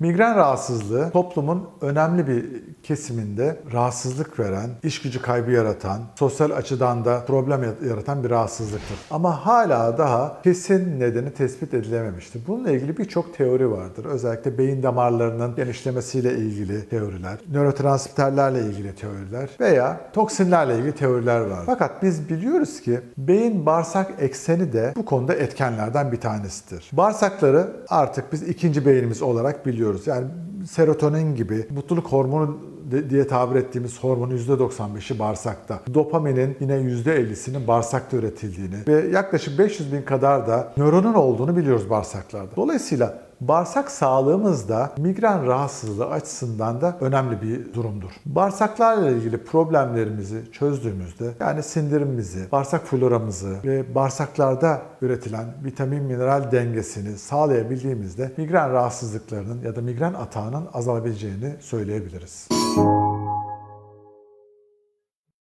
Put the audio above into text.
Migren rahatsızlığı toplumun önemli bir kesiminde rahatsızlık veren, iş gücü kaybı yaratan, sosyal açıdan da problem yaratan bir rahatsızlıktır. Ama hala daha kesin nedeni tespit edilememiştir. Bununla ilgili birçok teori vardır. Özellikle beyin damarlarının genişlemesiyle ilgili teoriler, nörotransmitterlerle ilgili teoriler veya toksinlerle ilgili teoriler var. Fakat biz biliyoruz ki beyin bağırsak ekseni de bu konuda etkenlerden bir tanesidir. Bağırsakları artık biz ikinci beynimiz olarak biliyoruz. Yani serotonin gibi mutluluk hormonu diye tabir ettiğimiz hormonun %95'i bağırsakta. Dopaminin yine %50'sinin bağırsakta üretildiğini ve yaklaşık 500 bin kadar da nöronun olduğunu biliyoruz bağırsaklarda. Dolayısıyla bağırsak sağlığımız da migren rahatsızlığı açısından da önemli bir durumdur. Bağırsaklarla ilgili problemlerimizi çözdüğümüzde yani sindirimimizi, bağırsak floramızı ve bağırsaklarda üretilen vitamin mineral dengesini sağlayabildiğimizde migren rahatsızlıklarının ya da migren atağının azalabileceğini söyleyebiliriz.